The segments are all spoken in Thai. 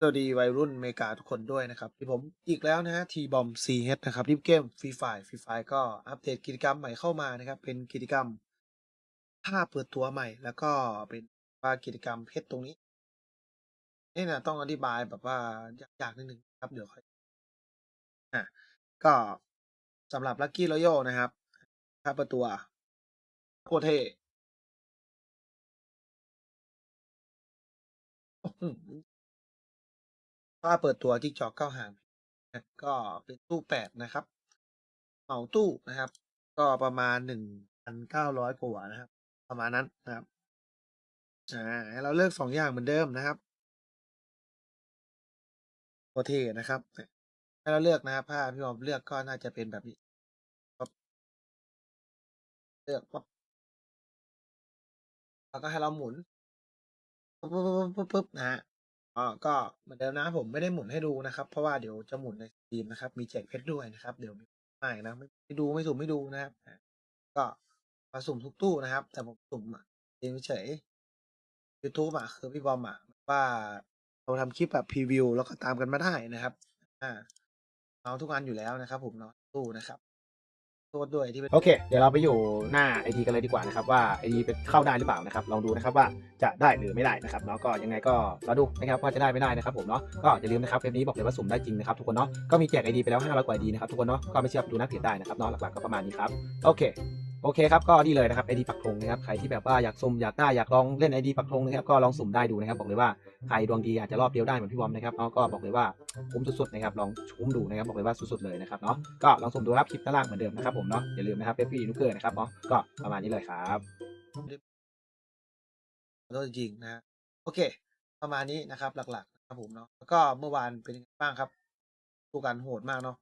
สวัสดีวัยรุ่นอเมริกาทุกคนด้วยนะครับ ที่ผมอีกแล้วนะฮะทีบอมซีเฮดนะครับที่เกมฟรีไฟฟรีไฟก็อัปเดตกิจกรรมใหม่เข้ามานะครับ เป็นกิจกรรมภาพเปิดตัวใหม่ แล้วก็เป็นว่ากิจกรรมเพชรตรงนี้นี่นะต้องอธิบายแบบว่ายากนิดนึงครับเดี๋ยวค่อยอะก็สำหรับลั c กี้รอยัลนะครับภาพเปิดตัวโคเท อื้าเปิดตัวที่จอเก้าหางก็เป็นตู้แปดนะครับเหมาตู้นะครับ ก็ประมาณหนึ่งพันเก้าร้อยกว่านะครับ ประมาณนั้นนะครับอ่าให้เราเลือกสองอย่างเหมือนเดิมนะครับโอเคนะครับให้เราเลือกนะครับผ้าพี่บอมเลือกก็น่าจะเป็นแบบนี้เลือกปั๊บแล้วก็ให้เราหมุนปุ๊บปุ๊บปุ๊บปุ๊บนะฮะ อ๋อก็เหมือนเดิมนะผมไม่ได้หมุนให้ดูนะครับ เพราะว่าเดี๋ยวจะหมุนในสตรีมนะครับ มีแจกเพชรด้วยนะครับ เดี๋ยวมีไม่นะไม่ไม่ดูไม่สุ่มไม่ดูนะครับ ก็มาสุ่มทุกตู้นะครับ แต่ผมสุ่มอะเองเฉย YouTube อะคือพี่บอมอะว่าเราทำคลิปแบบพรีวิวแล้วก็ตามกันมาได้นะครับ อ่าเอาทุกอันอยู่แล้วนะครับ ผมเนาะตู้นะครับ โทษด้วยที่เป็นโอเค เดี๋ยวเราไปอยู่หน้าไอทีกันเลยดีกว่านะครับว่าไอทีเป็นเข้าได้หรือเปล่านะครับ ลองดูนะครับว่าจะได้หรือไม่ได้นะครับเนาะก็ยังไงก็รอดูนะครับว่าจะได้ไม่ได้นะครับผมเนาะก็อย่าลืมนะครับเว็บนี้บอกเลยว่าสุ่มได้จริงนะครับทุกคนเนาะก็มีแจกไอดีไปแล้ว500กว่าไอดีนะครับทุกคนเนาะก็ไม่เชื่อดูหน้าเพจได้นะครับเนาะหลักๆก็ประมาณนี้ครับโอเค โอเคครับก็นี่เลยนะครับไอดีปักธงนะครับใครที่แบบว่าอยากสุ่มอยากได้อยากลองเล่นไอดีปักธงนะครับก็ลองสุ่มได้ดูนะครับบอกเลยว่าใครดวงดีอาจจะรอบเดียวได้เหมือนพี่บอมนะครับเนาก็บอกเลยว่าคุ้มสุดๆนะครับลองคุ้มดูนะครับบอกเลยว่าสุดๆเลยนะครับเนาะก็ลองสุ่มดูรับคลิปด้านล่างเหมือนเดิมนะครับผมเนาะอย่าลืมนะครับเฟฟี่นุกเกอร์นะครับเนาะก็ประมาณนี้เลยครับโทษจริงนะโอเค ประมาณนี้นะครับหลักๆนะครับผมเนาะแล้วก็เมื่อวานเป็นยังไงบ้างครับสู้กันโหดมากเนาะ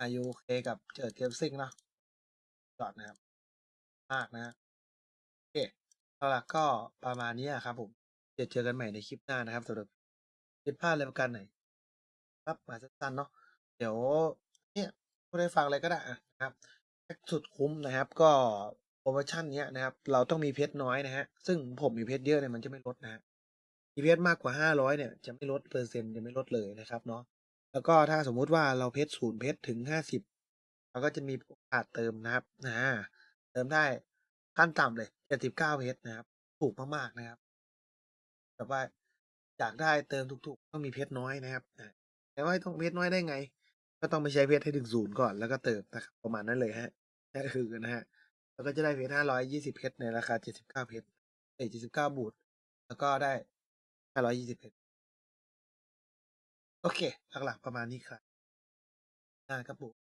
อายุเคกับเจิดเกมซิงเนาะจอดนะครับ มากนะฮะโอเคหลักๆก็ประมาณนี้ครับผมเจอเจอกันใหม่ในคลิปหน้านะครับสำหรับผิดพลาดอะไรประการไหน ครับมาสั้นๆเนาะเดี๋ยวเนี่ยพูดให้ฟังเลยก็ได้นะครับแสุดคุ้มนะครับ ก็โปรโมชั่นเนี้ยนะครับ เราต้องมีเพชรน้อยนะฮะซึ่งผมมีเพชรเยอะเนี่ยมันจะไม่ลดนะฮะมีเพชรมากกว่าห้าร้อยเนี่ยจะไม่ลดเปอร์เซ็นต์จะไม่ลดเลยนะครับเนาะแล้วก็ถ้าสมมุติว่าเราเพชรศูนย์เพชรถึงห้าสิบเราก็จะมีโอกาสเติมนะครับนะ เติมได้ขั้นต่ำเลยเจ็ดสิบเก้าเพชรนะครับ ถูกมากๆนะครับแบบว่าอยากได้เติมถูกๆต้องมีเพชรน้อยนะครับแต่ว่าต้องเพชรน้อยได้ไง ก็ต้องไปใช้เพชรให้ถึงศูนย์ก่อนแล้วก็เติมนะครับประมาณนั้นเลยฮะนั่นคือนะฮะแล้วก็จะได้เพชรห้าร้อยยี่สิบเพชรในราคาเจ็ดสิบเก้าเพชรเอ้เจ็ดสิบเก้าบูทแล้วก็ได้ห้าร้อยยี่สิบเพชรโอเคหลักๆประมาณนี้ครับนะครับผม